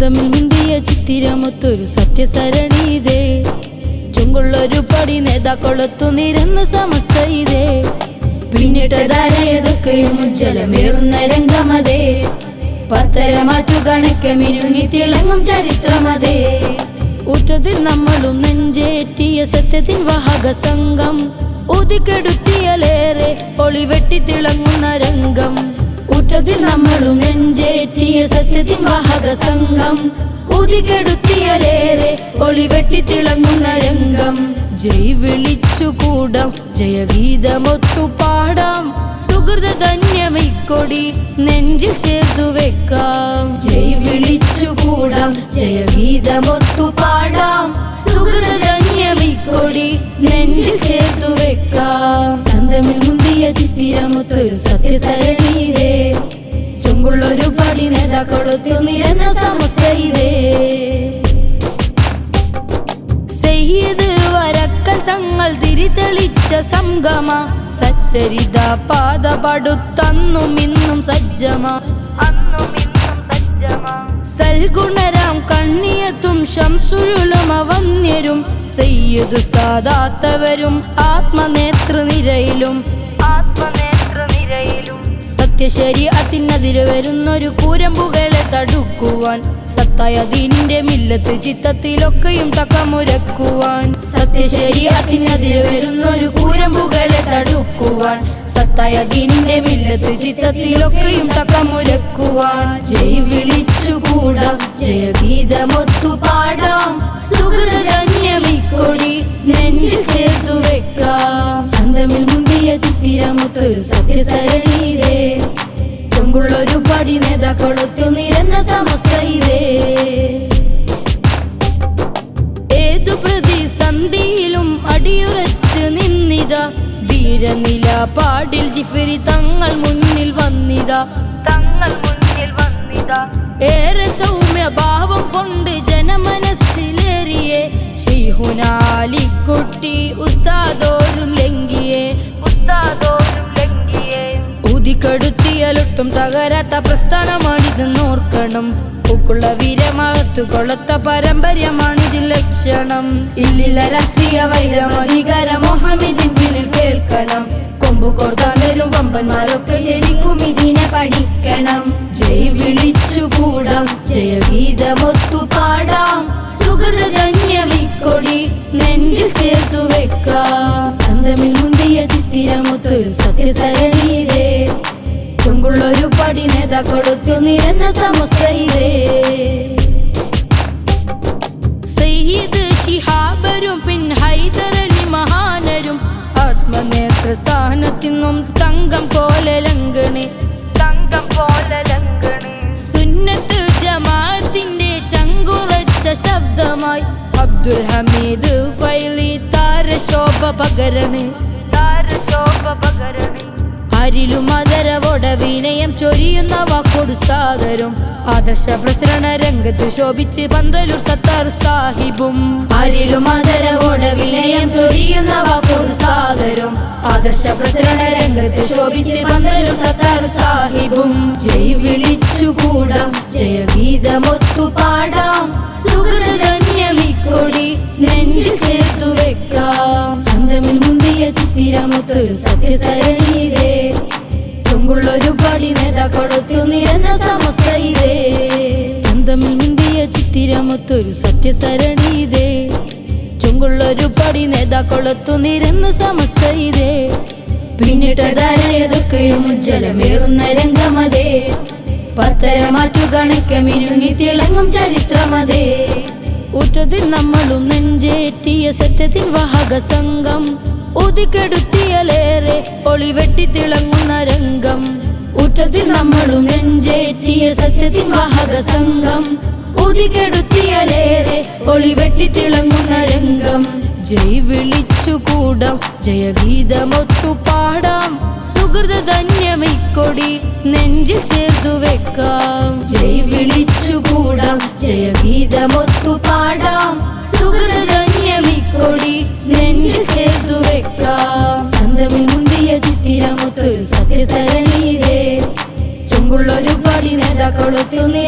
ചന്തമിൽ മുന്തിയ ചിത്തിരമൊത്തൊരു സത്യസരണീതേ ചുങ്കുള്ളൊരു പടി നേതാക്കളൊത്തു നിരന്ന സമസ്ത ഇതേ. പിന്നിട്ടതാരയതൊക്കെയും ഉജ്ജ്വലമേറുന്ന രംഗമതേ. പത്തര മാറ്റു കണക്കെ മിനുങ്ങി തിളങ്ങും ചരിത്രമതേ. ഉറ്റതിൽ നമ്മളും നെഞ്ചേറ്റിയ സത്യത്തിൻ വാഹക സംഘം. ഒതുക്കെടുത്തിയലേറെ ഒളിവെട്ടി തിളങ്ങുന്ന രംഗം. ഊറ്റത്തിൽ നമ്മളും നെഞ്ചേറ്റിയ സത്യത്തിൻ വാഹക സംഘം. ഊതിക്കെടുത്തിയലേറെ ഒളിവെട്ടി തിളങ്ങുന്ന രംഗം. ജയ് വിളിച്ചു കൂടാം ജയഗീതമൊത്തു പാടാം. സുഹൃത ധന്യമിക്കൊടി നെഞ്ചിൽ ചേർത്തു വെക്കാം. ജയ് വിളിച്ചു കൂടാം ജയഗീതമൊത്തു പാടാം. സുഹൃത ധന്യമിക്കൊടി നെഞ്ചിൽ ചേർത്തു വെക്കാം. ചന്തമിൽ മുന്തിയ ചിത്തിരമൊത്തൊരു പടി നേതാക്കളൊത്തു നിരന്ന സമസ്ത ഇതേ സെയ്ത് വരക്കൽ തങ്ങൾ തിരിതെളിച്ച സംഗമ. സച്ചരിത പാതപടുത്തന്നും ഇന്നും സജ്ജമ. സൽഗുണരാം കണ്ണിയത്തും ശംസുരുലമ വന്യരും സയ്യദു സാദാത്തവരും ആത്മനേതൃനിരയിലും സത്യശരീരത്തിനെതിരെ വരുന്നൊരു കൂരമ്പുകളെ തടുക്കുവാൻ സത്തായ ദീനിന്റെ മില്ലത്ത് ചിത്തത്തിലൊക്കെയും തക്കമുരക്കുവാൻ സത്യശരീരത്തിനെതിരെ വരുന്നൊരു കൂരമ്പുകളെ തടുക്കുവാൻ സത്തായ ദീനിന്റെ മില്ലത്ത് ചിത്തത്തിലൊക്കെയും തക്കമുരക്കുവാൻ ജയ് വിളിച്ചു കൂടാം ജയഗീതമൊത്തു പാടാം സുഹൃതന്യമിക്കൊടി നെഞ്ചിൽ ചേർത്തു വെക്കാം. ചന്തമിൽ മുന്തിയ ചിത്തിരമൊത്തൊരു സത്യസരണീതേ ചുങ്കുള്ളൊരു പടി നേതാക്കളൊത്തു നിരന്ന സമസ്ത ഇതേ. ഏതു പ്രതിസന്ധിയിലും അടിയുറച്ചു നിന്നിത ധീരനില പാടിൽ ജിഫരി തങ്ങൾ മുന്നിൽ വന്നിത. തങ്ങൾ മുന്നിൽ വന്നിത. ഏറെ സൗമ്യ ഭാവം കൊണ്ട് ജനമനസ്സിലേറിയെ. ശ്രീഹുനാലിക്കുട്ടി ഉസ്താദോരും ലംഘിയെ. ഉസ്താദോരും ലംഘിയേ ഊതിക്കെടുത്തിയാലൊട്ടും തകരാത്ത പ്രസ്ഥാനമാണിതെന്ന് ഓർക്കണം പൂക്കുള്ള വീരമകത്തു കൊളത്ത പാരമ്പര്യമാണിതിൽ ലക്ഷണം. ഇല്ലില്ല രാഷ്ട്രീയ വൈരം അധികാര മോഹമിതിൻ പിന്നിൽ കേൾക്കണം. കൊമ്പു കോർത്താണ്ടരും കൊമ്പന്മാരൊക്കെ ശരിക്കും ഇതിനെ പഠിക്കണം. ജയ് വിളിച്ചുകൂടാം ജയഗീതമൊത്തു പാടാം. സുഹൃതന്യമിക്കൊടി നെഞ്ചിൽ ചേർത്തു വെക്കാം. ചന്തമിൽ മുന്തിയ ചിത്തിരമൊത്തൊരു ചുങ്കുള്ളൊരു നേതാക്കളൊത്തു നിരന്ന സമസ്ത സയ്യിദ് ശിഹാബരും പിൻ ഹൈദരലി മഹാനരും ആത്മനേത്ര സ്ഥാനത്തിനും തങ്കം പോലെ ലങ്കണി തങ്കം പോലെ ലങ്കണി സുന്നത്ത് ജമാഅത്തിന്റെ ചങ്കുറച്ച ശബ്ദമായി. അബ്ദുൽ ഹമീദ് ഫൈലി താരശോഭ പകരണി. താരശോഭ പകരണി. അതരവോട വിനയം ചൊരിയുന്ന വാക്കോടു സാദരും. ആദർശ പ്രസരണ രംഗത്ത് ശോഭിച്ച് പന്തലൂർ സത്താർ സാഹിബും. അരിലും അതരവോട് വിനയം ചൊരിയുന്ന വാക്കോടു സാദരും. ആദർശ പ്രസരണ രംഗത്ത് ശോഭിച്ച് പന്തലൂർ സത്താർ സാഹിബും. ജയ് വിളിച്ചു കൂടാം ജയഗീതമൊത്തു പാടാം. സുഹൃതന്യമിക്കൊടി നെഞ്ചിൽ ചേർത്തു വെക്കാം. ചന്തമിൽ മുന്തിയ ചിത്തിരമൊത്തൊരു സത്യസരണീതേ ചുങ്കുള്ളൊരു പടി നേതാക്കളൊത്തു നിരന്ന സമസ്ത ഇതേ. ചന്തമിൽ മുന്തിയ ചിത്തിരമൊത്തൊരു സത്യസരണീതേ ചുങ്കുള്ളൊരു പടി നേതാക്കളൊത്തു നിരന്ന സമസ്ത ഇതേ. പിന്നിട്ടതാരയതൊക്കെയും ഉജ്ജ്വലമേറുന്ന രംഗമതേ. പത്തര മാറ്റു കണക്ക മിനുങ്ങി തിളങ്ങും ചരിത്രമതേ. ഊറ്റത്തിൽ നമ്മളും നെഞ്ചേറ്റിയ സത്യത്തിൽ വാഹക സംഘം. ഊതിക്കെടുത്തിയലേറെ ഒളിവെട്ടി തിളങ്ങുന്ന രംഗം. ഊറ്റത്തിൽ നമ്മളും നെഞ്ചേറ്റിയ സത്യത്തിൻ വാഹക സംഘം. ഊതിക്കെടുത്തിയലേറെ ഒളിവെട്ടി തിളങ്ങുന്ന രംഗം. ജയ് വിളിച്ചു കൂടാം ജയഗീതമൊത്തു പാടാം. സുഹൃത ധന്യമിക്കൊടി നെഞ്ചിൽ ചേർത്തു വെക്കാം. ജയ് വിളിച്ചു കൂടാം ജയഗീതമൊത്തു വെക്കാം ചന്തമിൽ മുന്തിയ ചിത്തിരമൊത്തൊരു സത്യസരണീതേ ചുങ്ക പങ്കുള്ളൊരു പാടി നേതാക്കളൊത്തു ഇതേ